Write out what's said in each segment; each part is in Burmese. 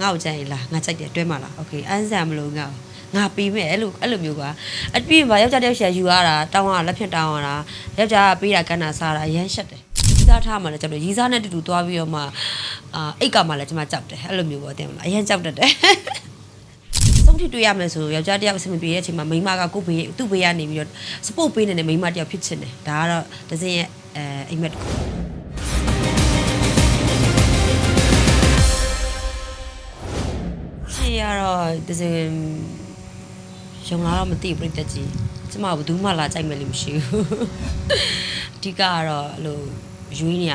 ငါ့ကိုကြိုက်ရင်လာငါကြိုက်တယ်တွဲမှာလားโอเคအန်းဆန်မလို့ငါ့ကိုငါပေးမယ်အဲ့လိုအဲ့လိုမျိုးကွာအပြည့်မှာယောက်ျားတစ်ယောက်ရှာယူရတာတောင်းရလက်ဖြတ်တောင်းရတာယောက်ျားကပေးတာကန်းတာစားတာအရန်ရှက်တယ်ရီးစားထားမှလည်းကျွန်တော်ရီးစားနဲ့တူတူသွားပြီးတော့မှအာအိတ်ကမှလည်းကျွန်မကြောက်တယ်အဲ့လိုမျိုးပေါ့တင်မလားအရန်ကြောက်တတ်တယ် ဆုံးထိတွေ့ရမယ်ဆိုယောက်ျားတစ်ယောက်အဆင်မပြေတဲ့အချိန်မှာမိန်းမကကိုယ့်ဘေးသူ့ဘေးကနေပြီးတော့ support ပေးနေတဲ့မိန်းမတစ်ယောက်ဖြစ်ချင်တယ်ဒါကတော့တစ်စင်းရဲ့အဲအိမ်မက်တစ်ခု ရှေ့ရတော့တစ်စင်းရုံလာတော့မသိဘူးပြိတ္တကြီးကျမကဘူးမှလာကြိုက်မယ်လို့မရှိဘူးအဓိကကတော့အဲ့လိုရွေးနေရ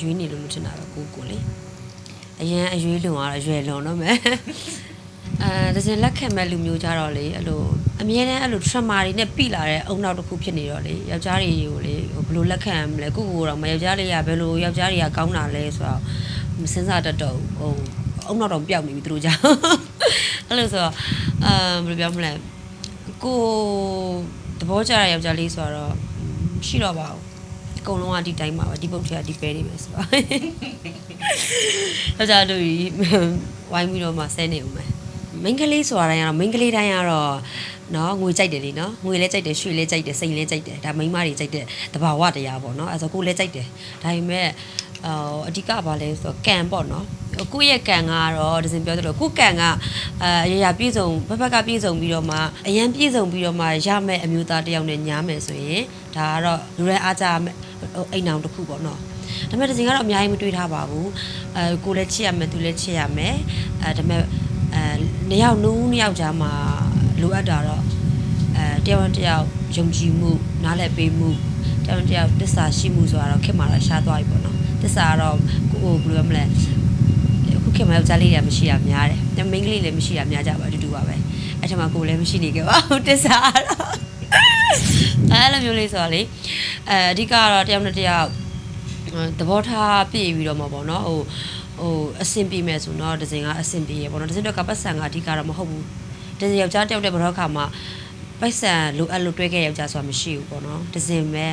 ရွေးနေလို့လို့ထင်တာပဲကိုကိုလေအရင်အရွေးလွန်ကတော့ရွယ်လွန်တော့မယ်အဲဒါစင်လက်ခံမဲ့လူမျိုးကြတော့လေအဲ့လိုအမြဲတမ်းအဲ့လို trauma တွေနဲ့ပြီလာတဲ့အုံနောက်တစ်ခုဖြစ်နေတော့လေယောက်ျားတွေကိုလေဟိုဘယ်လိုလက်ခံမလဲကိုကိုတော့မယောက်ျားလေးကဘယ်လိုယောက်ျားတွေကကောင်းတာလဲဆိုတော့မစင်စားတတ်တော့ဘူးဟို အုံနောက်တော့ပျောက်နေပြီသူတို့ကြောင့်အဲ့လိုဆိုတော့အာဘယ်လိုပြောမလဲကိုသဘောကျတဲ့ယောက်ျားလေးဆိုတော့ရှိတော့ပါဘူးအကုန်လုံးကဒီတိုင်းပါပဲဒီပုတ်ထက်ကဒီပဲနေပဲဆိုတော့ယောက်ျားတို့ကြီးဝိုင်းပြီးတော့မှဆဲနေဦးမယ်မိန်းကလေးဆိုတာတိုင်းကတော့မိန်းကလေးတိုင်းကတော့နော်ငွေကြိုက်တယ်လीနော်ငွေလည်းကြိုက်တယ်ရွှေလည်းကြိုက်တယ်စိတ်လည်းကြိုက်တယ်ဒါမိန်းမတွေကြိုက်တဲ့တဘာဝတရားပေါ့နော်အဲဆိုကိုလည်းကြိုက်တယ်ဒါပေမဲ့အော်အဓိကဘာလဲဆိုတော့ကံပေါ့နော် ကိုယ့်ရဲ့ကံကတော့ဒီစင်ပြောသလိုကိုယ့်ကံကအဲအရာရာပြည့်စုံဘက်ဘက်ကပြည့်စုံပြီးတော့မှအရန်ပြည့်စုံပြီးတော့မှရမယ့်အမျိုးသားတစ်ယောက်နဲ့ညားမယ်ဆိုရင်ဒါကတော့လူရဲအားကြမယ်အိမ်အောင်တစ်ခုပေါ့နော်ဒါပေမဲ့ဒီစင်ကတော့အများကြီးမတွေးထားပါဘူးအဲကိုလည်းချစ်ရမယ်သူလည်းချစ်ရမယ်အဲဒါပေမဲ့အဲနှစ်ယောက်နူးနှစ်ယောက်ကြားမှာလိုအပ်တာတော့အဲတယောက်နဲ့တယောက်ယုံကြည်မှုနားလည်ပေးမှုတယောက်နဲ့တယောက်တစ္ဆာရှိမှုဆိုတာတော့ခင်မှာတော့ရှားသွားပြီပေါ့နော်တစ္ဆာကတော့ကိုကိုဘယ်လိုပြောမလဲအ ခုခင်မှာယောက်ျားလေးတွေကမရှိတာများတယ်မိန်းကလေးလည်းမရှိတာများကြပါအတူတူပါပဲအဲ့ထက်မှာကိုလည်းမရှိနေကြပါဘူးတစ္ဆာကတော့အဲ့လိုမျိုးလေးဆိုတော့လေအဲအဓိကကတော့တယောက်နဲ့တယောက်သဘောထားပြည့်ပြီးတော့မှာပေါ့နော်ဟိုဟိုအဆင်ပြေမယ်ဆိုတော့ဒီဇင်ကအဆင်ပြေရပေါ့နော်ဒီဇင်တော့ကပတ်စံကအဓိကတော့မဟုတ်ဘူးဒီဇင်ယောက်ျားတယောက်တဲ့ဘရောခါမှာပိုက်ဆံလိုအပ်လို့တွဲခဲ့ယောက်ျားဆိုတာမရှိဘူးပေါ့နော်ဒီဇင်ပဲ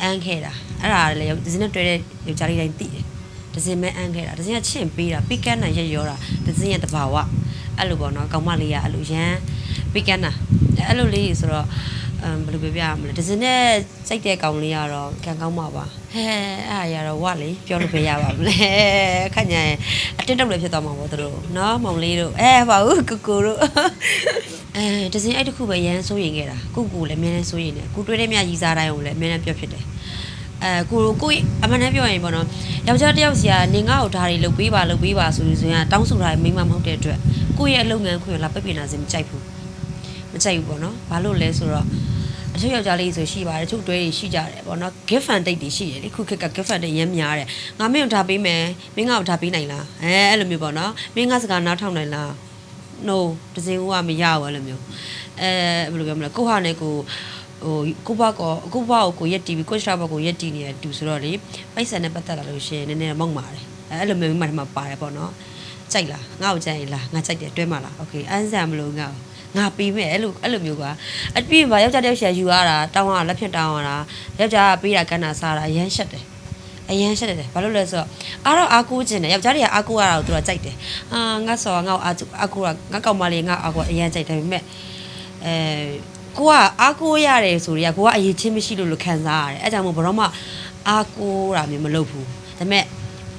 အန်းခဲ့တာအဲ့ဒါလည်းဒီဇင်နဲ့တွဲတဲ့ယောက်ျားလေးတိုင်းသိတယ် ဒီဇင်ပဲအန်းခဲ့တာဒီဇင်ကချင့်ပေးတာပိကန်းနိုင်ရက်ရောတာဒီဇင်ရဲ့တဘာဝအဲ့လိုပေါ့နော်ကောင်မလေးကအဲ့လိုရမ်းပိကန်းတာအဲ့လိုလေးဆိုတော့အမ်ဘယ်လိုပြောပြရမလဲဒီဇင်နဲ့စိတ်တဲ့ကောင်လေးကတော့ကံကောင်းပါပါဟဲအဲ့အားရတော့ဝလေပြောလို့ပဲရပါမလဲခက်ညာရင်အတင်းတုပ်လည်းဖြစ်သွားမှာပေါ့သူတို့နော်မောင်လေးတို့အဲပါဘူးကိုကိုတို့အဲဒီဇင်အဲ့တခုပဲရမ်းစိုးရင်ခဲ့တာကိုကိုလည်းအများနဲ့စိုးရင်တယ်ကိုတွေးတဲ့မြရီစားတိုင်းကိုလည်းအများနဲ့ပြောဖြစ်တယ် အဲကိုကိုအမှန်တမ်းပြောရင်ပေါ့နော်ယောက်ျားတစ်ယောက်စီကနေငါ့ကိုဒါတွေလုပ်ပေးပါလုပ်ပေးပါဆိုလို့ဆိုရင်တောင်းဆိုတာမိမမဟုတ်တဲ့အတွက်ကိုယ့်ရဲ့အလုပ်ငန်းခွင်လာပပြနာစင်မကြိုက်ဘူးမကြိုက်ဘူးပေါ့နော်ဘာလို့လဲဆိုတော့အချို့ယောက်ျားလေးဆိုရှိပါတယ်တချို့တွဲတွေရှိကြတယ်ပေါ့နော် gift and date တွေရှိတယ်လေခုခေတ်က gift and date ရမ်းများတယ်ငါမင်းကိုဒါပေးမယ်မင်းငါ့ကိုဒါပေးနိုင်လားအဲအဲ့လိုမျိုးပေါ့နော်မင်းငါစကားနားထောင်နိုင်လား no တစ်စင်ဦးကမရဘူးအဲ့လိုမျိုးအဲဘယ်လိုပြောမလဲကိုဟာနဲ့ကို ဟိုကိုဘကောကိုဘကိုကိုရက်တီဗီကိုစတာဘကိုရက်တီနေတဲ့တူဆိုတော့လေပိုက်ဆံနဲ့ပတ်သက်လာလို့ရှိရင်နည်းနည်းမောက်မာတယ်အဲအဲ့လိုမျိုးမိမထမပါတယ်ပေါ့နော်ကြိုက်လားငါ့ကိုကြိုက်ရင်လားငါကြိုက်တယ်တွဲမှာလားโอเคအန်းဆန်မလို့ငါ့ကိုငါပေးမယ်အဲ့လိုအဲ့လိုမျိုးကွာအပြည့်မှာယောက်ျားတစ်ယောက်ရှာယူရတာတောင်းရလက်ဖြတ်တောင်းရတာယောက်ျားကပေးတာကန်းတာစားတာအရန်ရှက်တယ်အရန်ရှက်တယ်ဘာလို့လဲဆိုတော့အားတော့အားကိုးခြင်းတယ်ယောက်ျားတွေကအားကိုးရတာကိုသူကကြိုက်တယ်အာငါဆော်ငါ့ကိုအားအားကိုးတာငါကောက်မလေးငါအားကိုးအရန်ကြိုက်တယ်ဒါပေမဲ့အဲ ကိုကအားကိုးရတယ်ဆိုတော့ကိုကအရေးချင်းမရှိလို့လို့ခံစားရတယ်အဲကြောင့်မို့ဘယ်တော့မှအားကိုးတာမျိုးမလုပ်ဘူးဒါပေမဲ့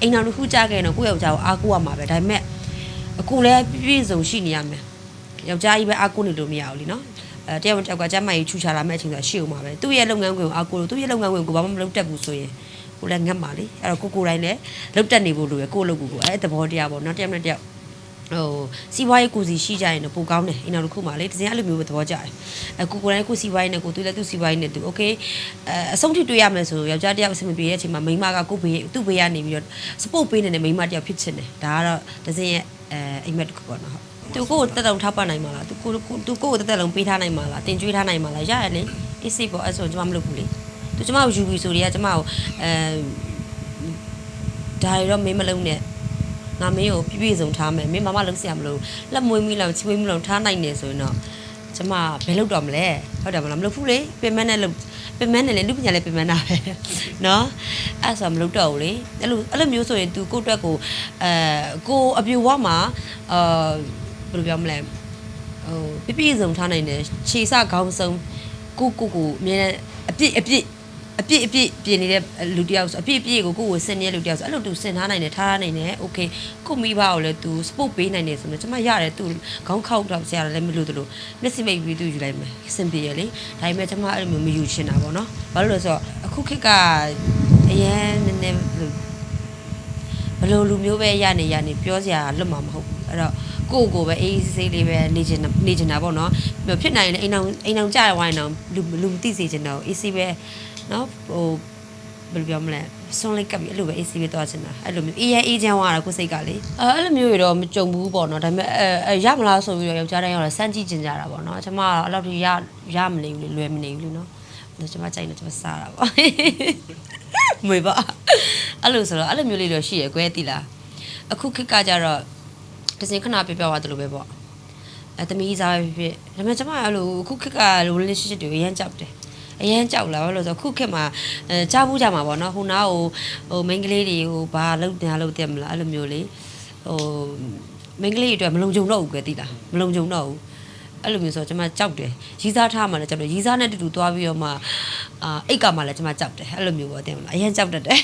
အိမ်တော်တစ်ခုကြားခဲ့ရင်တော့ကိုယ့်ယောက်ျားကိုအားကိုးရမှာပဲဒါပေမဲ့အခုလည်းပြည့်စုံရှိနေရမယ်ယောက်ျားကြီးပဲအားကိုးနေလို့မရဘူးလीနော်အဲတယောက်တစ်ယောက်ကကျမ်းမာရေးချူချလာမဲ့အချိန်ဆိုရှေ့ဦးမှာပဲသူ့ရဲ့လုပ်ငန်းခွင်ကိုအားကိုးလို့သူ့ရဲ့လုပ်ငန်းခွင်ကိုဘာမှမလုပ်တတ်ဘူးဆိုရင်ကိုလည်းငတ်ပါလေအဲ့တော့ကိုကိုတိုင်းလည်းလုပ်တတ်နေဖို့လိုရကိုလုပ်ကိုကိုအဲ့သဘောတရားပေါ့နော်တယောက်နဲ့တယောက် ဟိုစီးပွားရေးကိုစီရှိကြရင်တော့ပိုကောင်းတယ်အိမ်တော်တစ်ခုမှလေတစင်အဲ့လိုမျိုးပဲသဘောကျတယ်အဲကိုကိုတိုင်းကိုစီးပွားရေးနဲ့ကိုသူလည်းသူစီးပွားရေးနဲ့သူโอเคအဲအဆုံးထိတွေ့ရမယ်ဆိုယောက်ျားတစ်ယောက်အဆင်မပြေတဲ့အချိန်မှာမိန်းမကကိုဘေးသူ့ဘေးကနေပြီးတော့ support ပေးနေတဲ့မိန်းမတစ်ယောက်ဖြစ်ချင်တယ်ဒါကတော့တစင်ရဲ့အဲအိမ်မက်တစ်ခုပေါ့နော်ဟုတ် သူကိုယ်ကိုတက်တုံထောက်ပံ့နိုင်မှာလားသူကိုကိုသူကိုယ်ကိုတက်တက်လုံးပေးထားနိုင်မှာလားတင်ကျွေးထားနိုင်မှာလားရရလေအေးစိတ်ပေါ့အဲ့ဆိုကျွန်မမလုပ်ဘူးလေသူကျွန်မကိုယူပြီးဆိုတွေကကျွန်မကိုအဲဒါရီတော့မင်းမလုံးနဲ့ ငါမင်းကိုပြည့်ပြည့်စုံထားမယ်မင်းမမလုံးစရာမလိုလက်မွေးမိလောက်ချွေးမိလောက်ထားနိုင်နေဆိုရင်တော့ကျွန်မဘယ်လုပ်တော့မလဲဟုတ်တယ်မလားမလုပ်ဘူးလေပြင်မနဲ့လုပ် ပင်မနဲ့လေလူပညာလည်းပင်မနာပဲเนาะအဲ့ဆိုမလုပ်တော့ဘူးလေအဲ့လိုအဲ့လိုမျိုးဆိုရင် तू ကိုယ့်အတွက်ကိုအဲကိုအပြူဝမှာအာဘယ်လိုပြောမလဲဟိုပြပြစုံထားနိုင်တယ်ခြေစခေါင်းဆုံးကိုကိုကိုအမြဲအပြစ်အပြစ် အပြစ်အပြစ်ပြင်နေတဲ့လူတယောက်ဆိုအပြစ်အပြစ်ကိုကိုယ်ကိုဆင်နေတဲ့လူတယောက်ဆိုအဲ့လိုသူဆင်ထားနိုင်တယ်ထားနိုင်တယ်โอเคကိုမိဘကိုလည်းသူ support ပေးနိုင်တယ်ဆိုတော့ကျွန်မရတယ်သူခေါင်းခေါက်တော့ဆရာလည်းမလို့တလို့မျက်စိမိတ်ပြီးသူယူလိုက်မယ်အဆင်ပြေရလေဒါပေမဲ့ကျွန်မအဲ့လိုမျိုးမယူချင်တာပေါ့နော်ဘာလို့လဲဆိုတော့အခုခေတ်ကအရန်နည်းနည်းဘလို့လူမျိုးပဲရနေရနေပြောစရာလွတ်မှာမဟုတ်ဘူးအဲ့တော့ ကိုယ့်ကိုယ်ပဲအေးဆေးလေးပဲနေချင်နေချင်တာပေါ့နော်ဖြစ်နိုင်ရင်အိမ်အောင်အိမ်အောင်ကြရဝိုင်းအောင်လူလူမသိစေချင်တော့အေးဆေးပဲနော်ဟိုဘယ်လိုပြောမလဲဆွန်လိုက်ကပ်ပြီးအဲ့လိုပဲ AC ပဲသွားချင်တာအဲ့လိုမျိုးအေးရအေးချမ်းသွားတာကိုယ်စိတ်ကလေအဲအဲ့လိုမျိုးတွေတော့မကြုံဘူးပေါ့နော်ဒါပေမဲ့အဲအဲရမလားဆိုပြီးတော့ယောက်ျားတိုင်းရောစမ်းကြည့်ကျင်ကြတာပေါ့နော်ကျွန်မကတော့အဲ့လိုထိရရမနေဘူးလေလွယ်မနေဘူးလေနော်ဒါကျွန်မကြိုက်နေကျွန်မစားတာပေါ့မွေပါအဲ့လိုဆိုတော့အဲ့လိုမျိုးလေးတော့ရှိရယ်ကွဲတိလားအခုခေတ်ကကြတော့ တစ်စင်ခဏပြပြသွားတယ်လို့ပဲပေါ့အဲတမီးစားပဲဖြစ်ဖြစ်ဒါပေမဲ့ကျွန်မအဲ့လိုအခုခေတ်က relationship တွေအရင်ကြောက်တယ်အရင်ကြောက်လာဘာလို့လဲဆိုတော့ခုခေတ်မှာအဲကြားဘူးကြမှာပေါ့နော်ဟိုနားဟိုဟိုမိန်းကလေးတွေဟိုဘာလုပ်ညာလုပ်တယ်မလားအဲ့လိုမျိုးလေဟိုမိန်းကလေးတွေအတွက်မလုံခြုံတော့ဘူးကွယ်တိလားမလုံခြုံတော့ဘူးအဲ့လိုမျိုးဆိုတော့ကျွန်မကြောက်တယ်ရီးစားထားမှလည်းကြောက်တယ်ရီးစားနဲ့တူတူသွားပြီးတော့မှအာအိတ်ကမှလည်းကျွန်မကြောက်တယ်အဲ့လိုမျိုးပေါ့တင်မလားအရင်ကြောက်တတ်တယ်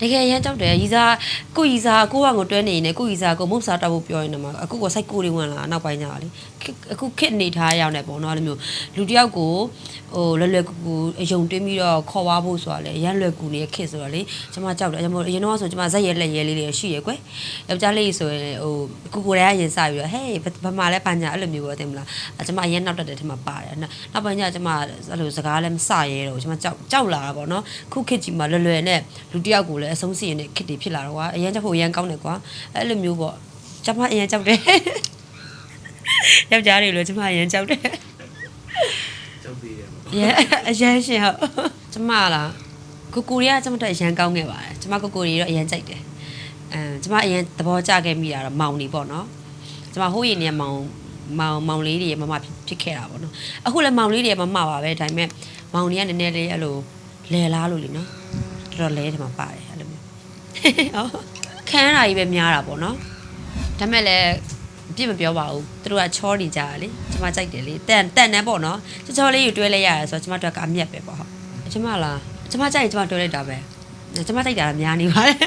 တကယ်ရမ်းကြောက်တယ်ရီစားကိုရီစားကိုကငိုတွဲနေနေကိုရီစားကိုမုတ်စားတောက်ဖို့ပြောရင်တော့မှအခုကစိုက်ကိုလေးဝင်လာနောက်ပိုင်းကျတော့လေခေတ်အခုခစ်နေထားရောက်နေပေါ့နော်အဲ့လိုမျိုးလူတစ်ယောက်ကို ဟိုလွယ်လွယ်ကူကူအယုံတွင်းပြီးတော့ခေါ်သွားဖို့ဆိုတာလေရမ်းလွယ်ကူနေတဲ့ခစ်ဆိုတော့လေကျွန်မကြောက်တယ်ကျွန်မအရင်တော့ဆိုကျွန်မဇက်ရဲလက်ရဲလေးတွေရှိရဲကွယ်ယောက်ျားလေးဆိုရင်ဟိုကိုကိုရဲရင်စပြီးတော့ဟေးဘာမှလဲပညာအဲ့လိုမျိုးပေါ့တင်မလားအကျွန်မအရင်နောက်တက်တယ်ထင်မှာပါတယ်နောက်ပိုင်းကျကျွန်မအဲ့လိုစကားလည်းမစရဲတော့ကျွန်မကြောက်ကြောက်လာတာပေါ့နော်ခုခစ်ကြီးမှာလွယ်လွယ်နဲ့လူတစ်ယောက်ကိုလည်းအဆုံးစီရင်တဲ့ခစ်တွေဖြစ်လာတော့ကွာအရင်ကြောက်ဖို့အရင်ကောင်းတယ်ကွာအဲ့လိုမျိုးပေါ့ကျွန်မအရင်ကြောက်တယ်ယောက်ျားတွေလို့ကျွန်မအရင်ကြောက်တယ် ကြောက်သေးတယ်ပေါ့ရဲအရန်ရှင်ဟုတ်ကျမလားကိုကိုရီးယားကျမတို့အရန်ကောင်းခဲ့ပါတယ်ကျမကိုကိုရီတော့အရန်ကြိုက်တယ်အဲကျမအရန်သဘောကျခဲ့မိတာတော့မောင်နေပေါ့နော်ကျမဟိုးရင်နေမောင်မောင်မောင်လေးတွေမမဖြစ်ခဲ့တာပေါ့နော်အခုလည်းမောင်လေးတွေမမပါပဲဒါပေမဲ့မောင်တွေကနည်းနည်းလေးအဲ့လိုလဲလားလို့လीနော်တော်တော်လဲတယ်မှာပါတယ်အဲ့လိုမျိုးဟုတ်ခန်းရာကြီးပဲများတာပေါ့နော်ဒါပေမဲ့လည်း အပြစ်မပြောပါဘူးသူတို့ကချောနေကြတာလေကျမကြိုက်တယ်လေတန်တန်နေပေါ့နော်ချောချောလေးယူတွဲလဲရတယ်ဆိုတော့ကျမတို့ကအမြတ်ပဲပေါ့ဟုတ်ကျမလားကျမကြိုက်ရင်ကျမတွဲလိုက်တာပဲကျမကြိုက်တာကများနေပါတယ်